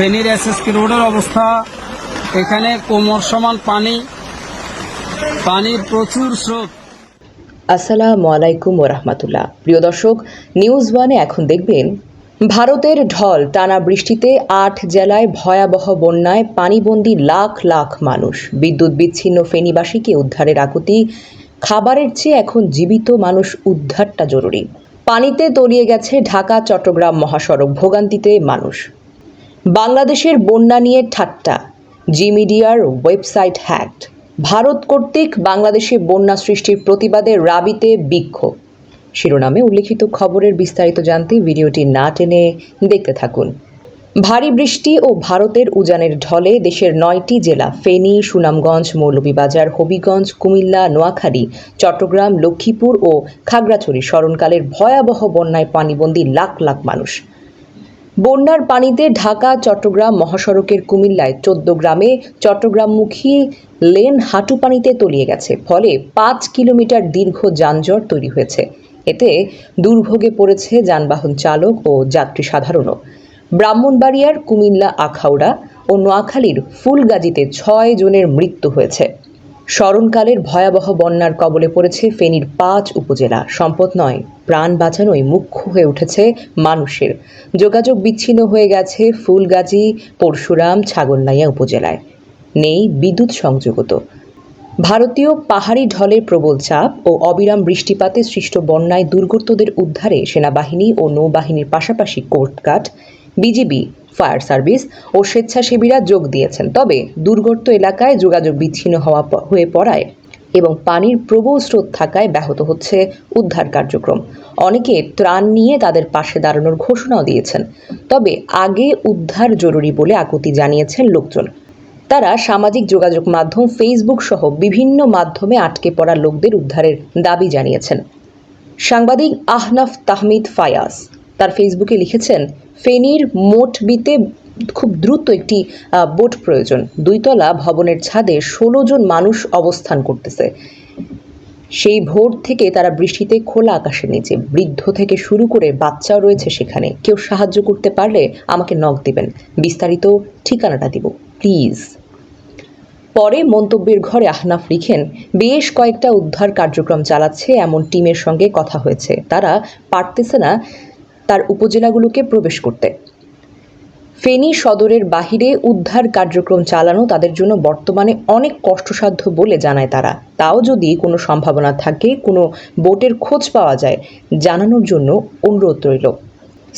ফেনীর এসএসকে রোডের অবস্থা। এখানে কোমর সমান পানি। পানির প্রচুর স্রোত। আসসালামু আলাইকুম ওরহমতুল্লাহ প্রিয় দর্শক, নিউজ ওয়ানে এখন দেখবেন, ভারতের ঢল টানা বৃষ্টিতে আট জেলায় ভয়াবহ বন্যায় পানিবন্দী লাখ লাখ মানুষ। বিদ্যুৎ বিচ্ছিন্ন ফেনীবাসীকে উদ্ধারের আকুতি, খাবারের চেয়ে এখন জীবিত মানুষ উদ্ধারটা জরুরি। পানিতে তলিয়ে গেছে ঢাকা, চট্টগ্রাম মহাসড়ক, ভোগান্তিতে মানুষ। বাংলাদেশের বন্যা নিয়ে ঠাট্টা। জি মিডিয়ার ওয়েবসাইট হ্যাকড। ভারত কর্তৃক বাংলাদেশে বন্যা সৃষ্টির প্রতিবাদে রাবিতে বিক্ষোভ। শিরোনামে উল্লেখিত খবরের বিস্তারিত জানতে ভিডিওটি না টেনে দেখতে থাকুন। ভারী বৃষ্টি ও ভারতের উজানের ঢলে দেশের নয়টি জেলা ফেনী, সুনামগঞ্জ, মৌলভীবাজার, হবিগঞ্জ, কুমিল্লা, নোয়াখালী, চট্টগ্রাম, লক্ষ্মীপুর ও খাগড়াছড়ি স্মরণকালের ভয়াবহ বন্যায় পানিবন্দী লাখ লাখ মানুষ। বন্যার পানিতে ঢাকা, চট্টগ্রাম মহাসড়কের কুমিল্লায় চোদ্দ গ্রামে চট্টগ্রামমুখী লেন হাঁটু পানিতে তলিয়ে গেছে। ফলে পাঁচ কিলোমিটার দীর্ঘ যানজট তৈরি হয়েছে। এতে দুর্ভোগে পড়েছে যানবাহন চালক ও যাত্রী সাধারণও। ব্রাহ্মণবাড়িয়ার কুমিল্লা আখাউড়া ও নোয়াখালীর ফুলগাজীতে ছয় জনের মৃত্যু হয়েছে। স্মরণকালের ভয়াবহ বন্যার কবলে পড়েছে ফেনীর পাঁচ উপজেলা। সম্পদ নয়, প্রাণ বাঁচানোই মুখ্য হয়ে উঠেছে মানুষের। যোগাযোগ বিচ্ছিন্ন হয়ে গেছে ফুলগাজী, পরশুরাম, ছাগলনাইয়া উপজেলায়। নেই বিদ্যুৎ সংযোগত ভারতীয় পাহাড়ি ঢলের প্রবল চাপ ও অবিরাম বৃষ্টিপাতে সৃষ্ট বন্যায় দুর্গতদের উদ্ধারে সেনাবাহিনী ও নৌবাহিনীর পাশাপাশি coast guard BGB fire service ও স্বেচ্ছাসেবীরা যোগ দিয়েছেন। তবে দুর্গত এলাকায় যোগাযোগ বিচ্ছিন্ন হওয়া হয়ে পড়ায় এবং পানির প্রবল স্রোত থাকায় ব্যাহত হচ্ছে উদ্ধার কার্যক্রম। অনেকে ত্রাণ নিয়ে তাদের পাশে দাঁড়ানোর ঘোষণাও দিয়েছেন। তবে আগে উদ্ধার জরুরি বলে আকুতি জানিয়েছেন লোকজন। তারা সামাজিক যোগাযোগ মাধ্যম ফেসবুক সহ বিভিন্ন মাধ্যমে আটকে পড়া লোকদের উদ্ধারের দাবি জানিয়েছেন। সাংবাদিক আহনাফ তাহমিদ ফায়াজ। তার ফেসবুকে লিখেছেন, ফেনীর মোটবিতে খুব দ্রুত একটি বোট প্রয়োজন। দুইতলা ভবনের ছাদে ষোলো জন মানুষ অবস্থান করতেছে। সেই ভোর থেকে তারা বৃষ্টিতে খোলা আকাশের নিচে। বৃদ্ধ থেকে শুরু করে বাচ্চাও রয়েছে সেখানে। কেউ সাহায্য করতে পারলে আমাকে নখ দিবেন। বিস্তারিত ঠিকানাটা দিব, প্লিজ। পরে মন্তব্যের ঘরে আহনাফ লিখেন, বেশ কয়েকটা উদ্ধার কার্যক্রম চালাচ্ছে এমন টিমের সঙ্গে কথা হয়েছে। তারা পারতেছে না। তার উপজেলাগুলোকে প্রবেশ করতে। ফেনী সদরের বাহিরে উদ্ধার কার্যক্রম চালানো তাদের জন্য বর্তমানে অনেক কষ্টসাধ্য বলে জানায় তারা। তাও যদি কোনো সম্ভাবনা থাকে, কোনো বোটের খোঁজ পাওয়া যায়, জানানোর জন্য অনুরোধ রইল।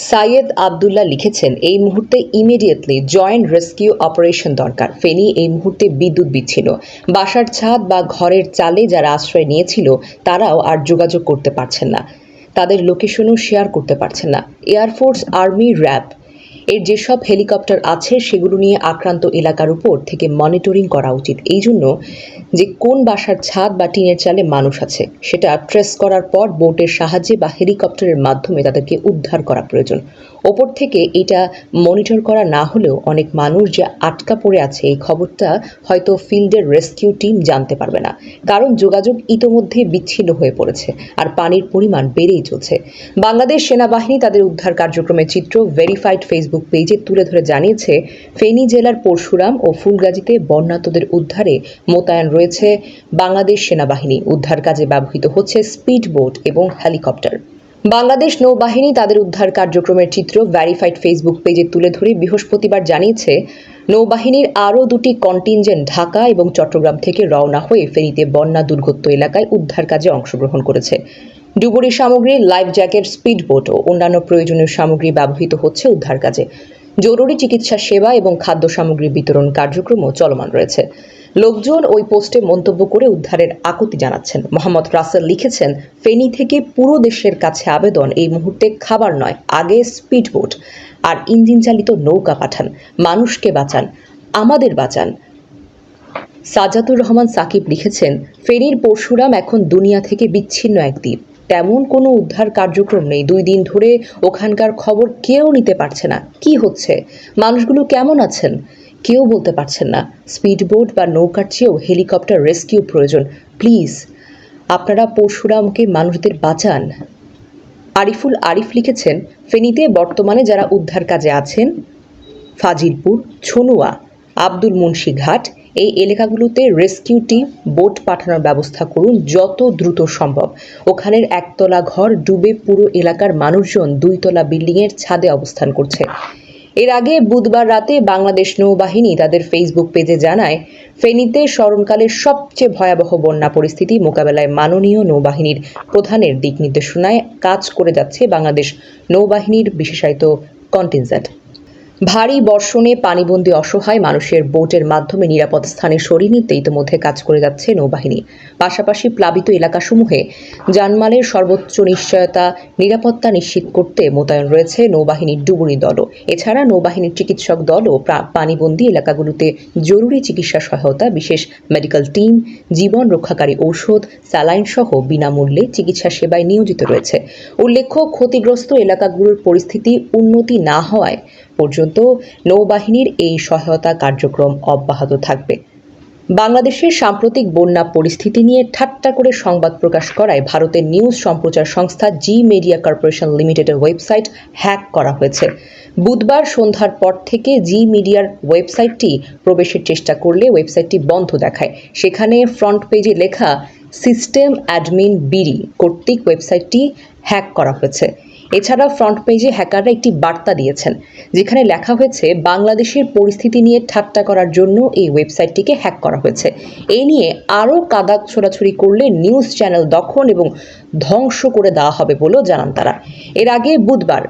সাইয়েদ আবদুল্লাহ লিখেছেন, এই মুহূর্তে ইমিডিয়েটলি জয়েন্ট রেস্কিউ অপারেশন দরকার। ফেনী এই মুহূর্তে বিদ্যুৎ বিচ্ছিল বাসার ছাদ বা ঘরের চালে যারা আশ্রয় নিয়েছিল, তারাও আর যোগাযোগ করতে পারছেন না। তাদের লোকেশনও শেয়ার করতে পারছেন না। এয়ারফোর্স আর্মি র্যাব এর যেসব হেলিকপ্টার আছে, সেগুলো নিয়ে আক্রান্ত এলাকার উপর থেকে মনিটরিং করা উচিত। এই জন্য যে কোন বাসার ছাদ বা টিনের চালে মানুষ আছে, সেটা ট্রেস করার পর বোটের সাহায্যে বা হেলিকপ্টারের মাধ্যমে তাদেরকে উদ্ধার করা প্রয়োজন। ওপর থেকে এটা মনিটর করা না হলেও অনেক মানুষ যে আটকা পড়ে আছে, এই খবরটা হয়তো ফিল্ডের রেস্কিউ টিম জানতে পারবে না। কারণ যোগাযোগ ইতোমধ্যে বিচ্ছিন্ন হয়ে পড়েছে আর পানির পরিমাণ বেড়েই চলছে। বাংলাদেশ সেনাবাহিনী তাদের উদ্ধার কার্যক্রমের চিত্র ভেরিফাইড ফেসবুক পেজে তুলে ধরে জানিয়েছে, ফেনী জেলার পরশুরাম ও ফুলগাজীতে বন্যাতদের উদ্ধারে মোতায়েন রয়েছে বাংলাদেশ সেনাবাহিনী। উদ্ধার কাজে ব্যবহৃত হচ্ছে স্পিড বোট এবং হেলিকপ্টার। বাংলাদেশ নৌবাহিনী তাদের উদ্ধার কার্যক্রমের চিত্র ভ্যারিফাইড ফেসবুক পেজে তুলে ধরে বৃহস্পতিবার জানিয়েছে, নৌবাহিনীর আরও দুটি কন্টিনজেন্ট ঢাকা এবং চট্টগ্রাম থেকে রওনা হয়ে ফেনীতে বন্যা দুর্গত এলাকায় উদ্ধার কাজে অংশগ্রহণ করেছে। ডুবুরি সামগ্রী, লাইফ জ্যাকেট স্পিডবোট ও অন্যান্য প্রয়োজনীয় সামগ্রী ব্যবহৃত হচ্ছে উদ্ধার কাজে। জরুরি চিকিৎসা সেবা এবং খাদ্য সামগ্রী বিতরণ কার্যক্রমও চলমান রয়েছে। লোকজন ওই পোস্টে মন্তব্য করে উদ্ধারের আকুতি জানাচ্ছেন। মোহাম্মদ রাসেল লিখেছেন, ফেনী থেকে পুরো দেশের কাছে আবেদন, এই মুহূর্তে খাবার নয়, আগে স্পিডবোট আর ইঞ্জিন চালিত নৌকা পাঠান, মানুষকে বাঁচান, আমাদের বাঁচান। সাজাতুর রহমান সাকিব লিখেছেন, ফেনীর পরশুরাম এখন দুনিয়া থেকে বিচ্ছিন্ন এক দ্বীপ। তেমন কোনো উদ্ধার কার্যক্রম নেই। দুই দিন ধরে ওখানকার খবর কেউ নিতে পারছে না। কি হচ্ছে? মানুষগুলো কেমন আছেন? কেউ বলতে পারছেন না। স্পিডবোট বা নৌকার চেয়েও হেলিকপ্টার রেস্কিউ প্রয়োজন। প্লিজ, আপনারা পরশুরামকে মানুষদের বাঁচান। আরিফুল আরিফ লিখেছেন, ফেনীতে বর্তমানে যারা উদ্ধার কাজে আছেন, ফাজিলপুর, ছনুয়া, আব্দুল মুন্সি ঘাট এই এলাকাগুলোতে রেস্কিউ টিম বোট পাঠানোর ব্যবস্থা করুন যত দ্রুত সম্ভব। ওখানের একতলা ঘর ডুবে পুরো এলাকার মানুষজন দুইতলা বিল্ডিংয়ের ছাদে অবস্থান করছে। এর আগে বুধবার রাতে বাংলাদেশ নৌবাহিনী তাদের ফেসবুক পেজে জানায়, ফেনীতে স্মরণকালের সবচেয়ে ভয়াবহ বন্যা পরিস্থিতি মোকাবেলায় মাননীয় নৌবাহিনীর প্রধানের দিক নির্দেশনায় কাজ করে যাচ্ছে বাংলাদেশ নৌবাহিনীর বিশেষায়িত কন্টিনজেন্ট ভারী বর্ষণে পানিবন্দী অসহায় মানুষের বোটের মাধ্যমে নিরাপদ স্থানে সরিয়ে নিতে ইতিমধ্যে কাজ করে যাচ্ছে নৌবাহিনী। পাশাপাশি প্লাবিত এলাকাসমূহে জানমালের সর্বোচ্চ নিশ্চয়তা, নিরাপত্তা নিশ্চিত করতে মোতায়েন রয়েছে নৌবাহিনীর ডুবুরি দলও। এছাড়া নৌবাহিনীর চিকিৎসক দলও পানিবন্দী এলাকাগুলোতে জরুরি চিকিৎসা সহায়তা, বিশেষ মেডিকেল টিম, জীবন রক্ষাকারী ঔষধ, স্যালাইন সহ বিনামূল্যে চিকিৎসা সেবায় নিয়োজিত রয়েছে। উল্লেখ্য, ক্ষতিগ্রস্ত এলাকাগুলোর পরিস্থিতি উন্নতি না হওয়ায় পর্যন্ত নৌবাহিনীর এই সহায়তা কার্যক্রম অব্যাহত থাকবে। বাংলাদেশের সাম্প্রতিক বন্যা পরিস্থিতি নিয়ে ঠাট্টা করে সংবাদ প্রকাশ করায় ভারতের নিউজ সম্প্রচার সংস্থা জি মিডিয়া কর্পোরেশন লিমিটেডের ওয়েবসাইট হ্যাক করা হয়েছে। বুধবার সন্ধ্যার পর থেকে জি মিডিয়ার ওয়েবসাইটটি প্রবেশের চেষ্টা করলে ওয়েবসাইটটি বন্ধ দেখায়। সেখানে ফ্রন্ট পেজে লেখা, সিস্টেম অ্যাডমিন বিডি কর্তৃক ওয়েবসাইটটি হ্যাক করা হয়েছে। এছাড়া ফ্রন্ট পেজে হ্যাকাররা একটি বার্তা দিয়েছেন, যেখানে লেখা হয়েছে, বাংলাদেশের পরিস্থিতি নিয়ে ঠাট্টা করার জন্য এই ওয়েবসাইটটিকে হ্যাক করা হয়েছে। এই নিয়ে আরও কাদা ছোড়াছুড়ি করলে নিউজ চ্যানেল দখল এবং ধ্বংস করে দেওয়া হবে বলেও জানান তারা। এর আগে বুধবার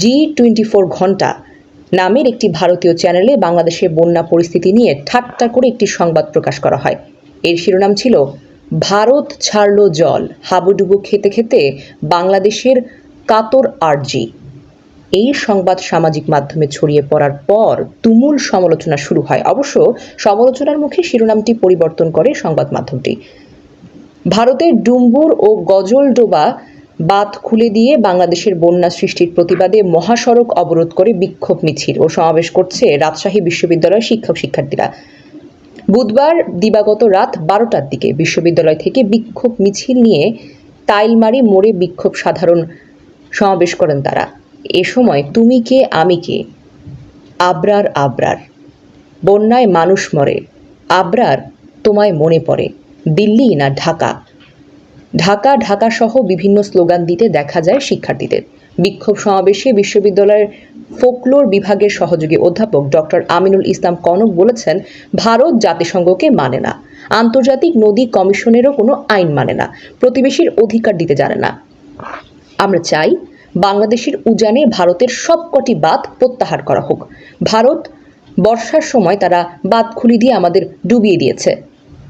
জি টোয়েন্টি ফোর ঘণ্টা নামের একটি ভারতীয় চ্যানেলে বাংলাদেশের বন্যা পরিস্থিতি নিয়ে ঠাট্টা করে একটি সংবাদ প্রকাশ করা হয়। এর শিরোনাম ছিল, ভারত ছাড়লো জল। হাবুডুবু খেতে খেতে বাংলাদেশের কাতর আরজি। এই সংবাদ সামাজিক মাধ্যমে ছড়িয়ে পড়ার পর তুমুল সমালোচনা শুরু হয়। অবশ্য সমালোচনার মুখে শিরোনামটি পরিবর্তন করে সংবাদ মাধ্যমটি। ভারতের ডুম্বুর ও গজলডোবা বাঁধ খুলে দিয়ে বাংলাদেশের বন্যা সৃষ্টির প্রতিবাদে মহাসড়ক অবরোধ করে বিক্ষোভ মিছিল ও সমাবেশ করছে রাজশাহী বিশ্ববিদ্যালয়ের শিক্ষক শিক্ষার্থীরা। বুধবার দিবাগত রাত বারোটার দিকে বিশ্ববিদ্যালয় থেকে বিক্ষোভ মিছিল নিয়ে তাইলমারি মোড়ে বিক্ষোভ সাধারণ সমাবেশ করেন তারা। এ সময় তুমি কে, আমি কে? আবরার আবরার। বন্যায় মানুষ মরে। আবরার তোমায় মনে পড়ে। দিল্লি না ঢাকা? ঢাকা ঢাকা সহ বিভিন্ন স্লোগান দিতে দেখা যায় শিক্ষার্থীদের। বিক্ষোভ সমাবেশে বিশ্ববিদ্যালয়ের ফোকলোর বিভাগের সহযোগী অধ্যাপক ডক্টর আমিনুল ইসলাম কনক বলেছেন, ভারত জাতিসংঘকে মানে না। আন্তর্জাতিক নদী কমিশনেরও কোনো আইন মানে না। প্রতিবেশীর অধিকার দিতে জানে না। আমরা চাই বাংলাদেশের উজানে ভারতের সবকটি বাঁধ প্রত্যাহার করা হোক। ভারত, বর্ষার সময় তারা বাঁধ খুলি দিয়ে আমাদের ডুবিয়ে দিয়েছে।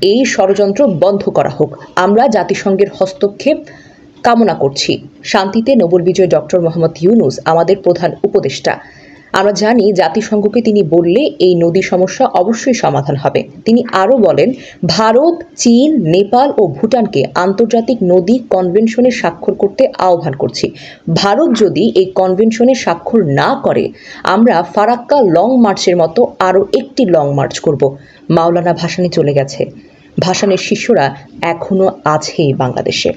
এই ষড়যন্ত্র বন্ধ করা হোক। আমরা জাতিসংঘের হস্তক্ষেপ কামনা করছি। শান্তিতে নোবেল বিজয় ডক্টর মোহাম্মদ ইউনুস আমাদের প্রধান উপদেষ্টা। আমরা জানি জাতিসংঘকে তিনি বললে এই নদী সমস্যা অবশ্যই সমাধান হবে। তিনি আরও বলেন, ভারত, চীন, নেপাল ও ভুটানকে আন্তর্জাতিক নদী কনভেনশনে স্বাক্ষর করতে আহ্বান করছি। ভারত যদি এই কনভেনশনে স্বাক্ষর না করে, আমরা ফারাক্কা লং মার্চের মতো আরও একটি লং মার্চ করব। মাওলানা ভাসানি চলে গেছে। ভাসানের শিষ্যরা এখনও আছে বাংলাদেশে।